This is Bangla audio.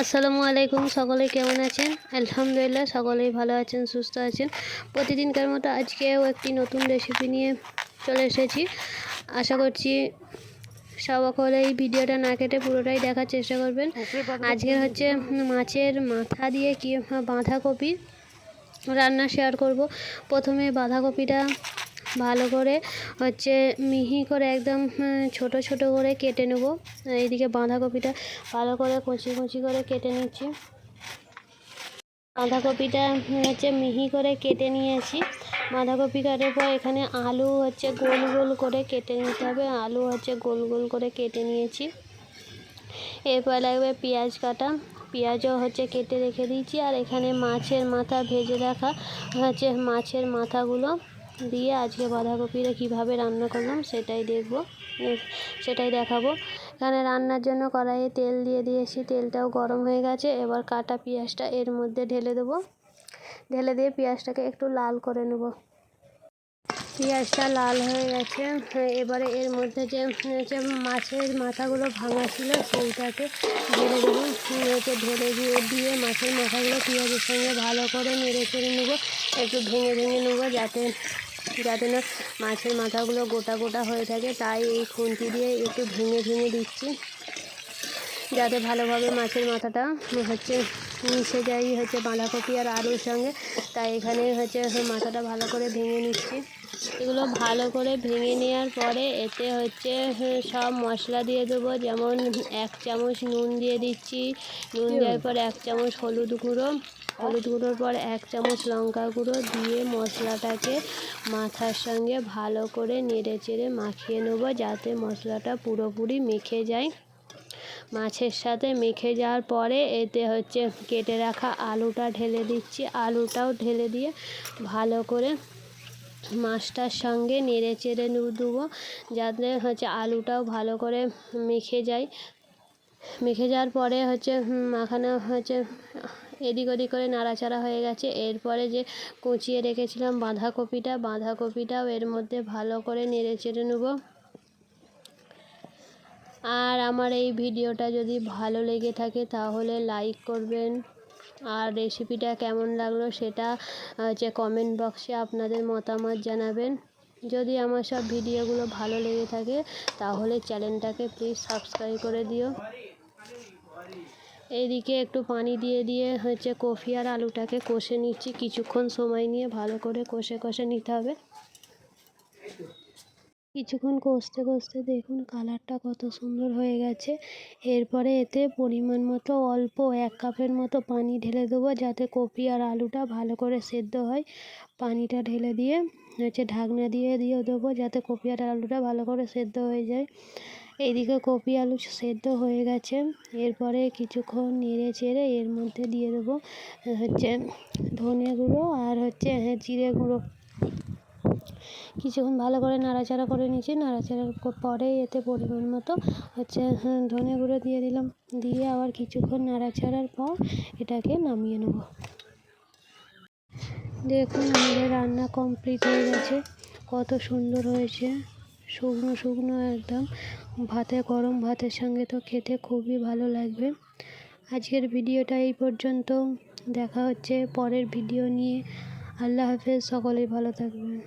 আসসালামু আলাইকুম, সকলে কেমন আছেন? আলহামদুলিল্লাহ, সকলেই ভালো আছেন, সুস্থ আছেন। প্রতিদিনকার মতো আজকেও একটি নতুন রেসিপি নিয়ে চলে এসেছি। আশা করছি সকলে এই ভিডিওটা না কেটে পুরোটাই দেখার চেষ্টা করবেন। আজকের হচ্ছে মাছের মাথা দিয়ে কি বাঁধাকপি রান্না শেয়ার করব। প্রথমে বাঁধাকপিটা ভালো করে হচ্ছে মিহি করে একদম ছোট ছোট করে কেটে নেব। এইদিকে বাঁধাকপিটা ভালো করে কচি কচি করে কেটে নিচ্ছি। বাঁধাকপিটা হচ্ছে মিহি করে কেটে নিয়েছি। বাঁধাকপি কাটার পর এখানে আলু হচ্ছে গোল গোল করে কেটে নিতে হবে। আলু হচ্ছে গোল গোল করে কেটে নিয়েছি। এরপর লাগবে পেঁয়াজ কাটা। পেঁয়াজও হচ্ছে কেটে রেখে দিয়েছি। আর এখানে মাছের মাথা ভেজে রাখা হচ্ছে মাছের মাথাগুলো। দিয়ে আজকে বাঁধাকপিটা কীভাবে রান্না করলাম সেটাই দেখব। সেটাই দেখাবো। এখানে রান্নার জন্য কড়াইয়ে তেল দিয়ে দিয়েছি। তেলটাও গরম হয়ে গেছে। এবার কাটা পেঁয়াজটা এর মধ্যে ঢেলে দেবো। ঢেলে দিয়ে পেঁয়াজটাকে একটু লাল করে নেব। পেঁয়াজটা লাল হয়ে গেছে। এবারে এর মধ্যে যে যে মাছের মাথাগুলো ভাঙা ছিল সেইটাকে ঢেলে দেবো। ঢেলে দিয়ে দিয়ে মাছের মাথাগুলো পেঁয়াজের সঙ্গে ভালো করে নেড়ে চেড়ে নেব। একটু ভেঙে ভেঙে নেব যাতে যাতে না মাছের মাথাগুলো গোটা গোটা হয়ে থাকে। তাই এই খুন্তি দিয়ে একটু ভেঙে ভেঙে দিচ্ছি। যাতে ভালোভাবে মাছের মাথাটা হচ্ছে মিশে যায় হচ্ছে বাঁধাকপি আর আলুর সঙ্গে। তাই এখানে হচ্ছে মাথাটা ভালো করে ভেঙে নিচ্ছি। এগুলো ভালো করে ভেঙে নেওয়ার পরে এতে হচ্ছে সব মশলা দিয়ে দেবো। যেমন এক চামচ নুন দিয়ে দিচ্ছি। নুন দেওয়ার পর এক চামচ হলুদ গুঁড়ো। হলুদ গুঁড়োর পর এক চামচ লঙ্কা গুঁড়ো দিয়ে মশলাটাকে মাথার সঙ্গে ভালো করে নেড়ে চেড়ে মাখিয়ে নেব, যাতে মশলাটা পুরোপুরি মেখে যায়। মাছের সাথে মেখে যাওয়ার পরে এতে হচ্ছে কেটে রাখা আলুটা ঢেলে দিচ্ছি। আলুটাও ঢেলে দিয়ে ভালো করে মাছটার সঙ্গে নেড়ে চেড়ে দেবো যাতে হচ্ছে আলুটাও ভালো করে মেখে যায়। মেখে যাওয়ার পরে হচ্ছে মাখানো হচ্ছে এদিক ওদিক করে নাড়াচাড়া হয়ে গেছে। এরপরে যে কুচিয়ে রেখেছিলাম বাঁধাকপিটা, বাঁধাকপিটাও এর মধ্যে ভালো করে নেড়ে চেড়ে নেব। আর আমার এই ভিডিওটা যদি ভালো লেগে থাকে তাহলে লাইক করবেন। আর রেসিপিটা কেমন লাগল সেটা হচ্ছে কমেন্ট বক্সে আপনাদের মতামত জানাবেন। যদি আমার সব ভিডিওগুলো ভালো লেগে থাকে তাহলে চ্যানেলটাকে প্লিজ সাবস্ক্রাইব করে দিও। এইদিকে একটু পানি দিয়ে দিয়ে হচ্ছে কফি আর আলুটাকে কষে নিচ্ছি। কিছুক্ষণ সময় নিয়ে ভালো করে কষে কষে নিতে হবে। কিছুক্ষণ কষতে কষতে দেখুন কালারটা কত সুন্দর হয়ে গেছে। এরপরে এতে পরিমাণ মতো অল্প এক কাপের মতো পানি ঢেলে দেবো যাতে কপি আর আলুটা ভালো করে সেদ্ধ হয়। পানিটা ঢেলে দিয়ে হচ্ছে ঢাকনা দিয়ে দিয়ে দেবো যাতে কপি আর আলুটা ভালো করে সেদ্ধ হয়ে যায়। এইদিকে কপি আলু সেদ্ধ হয়ে গেছে। এরপরে কিছুক্ষণ নেড়ে চেড়ে এর মধ্যে দিয়ে দেবো হচ্ছে ধনে গুঁড়ো আর হচ্ছে হ্যাঁ জিরে গুঁড়ো। কিছুক্ষণ ভালো করে নাড়াচাড়া করে নিয়েছি। নাড়াচাড়ার পরে এতে পরিমাণ মতো হচ্ছে হ্যাঁ, ধনে গুঁড়ো দিয়ে দিলাম। দিয়ে আবার কিছুক্ষণ নাড়াচাড়ার পর এটাকে নামিয়ে নেব। দেখুন আমাদের রান্না কমপ্লিট হয়ে গেছে। কত সুন্দর হয়েছে। শুকনো শুকনো একদম। ভাতে গরম ভাতের সঙ্গে তো খেতে খুবই ভালো লাগবে। আজকের ভিডিওটা এই পর্যন্ত। দেখা হচ্ছে পরের ভিডিও নিয়ে। আল্লাহ হাফেজ সকলেই ভালো থাকবেন।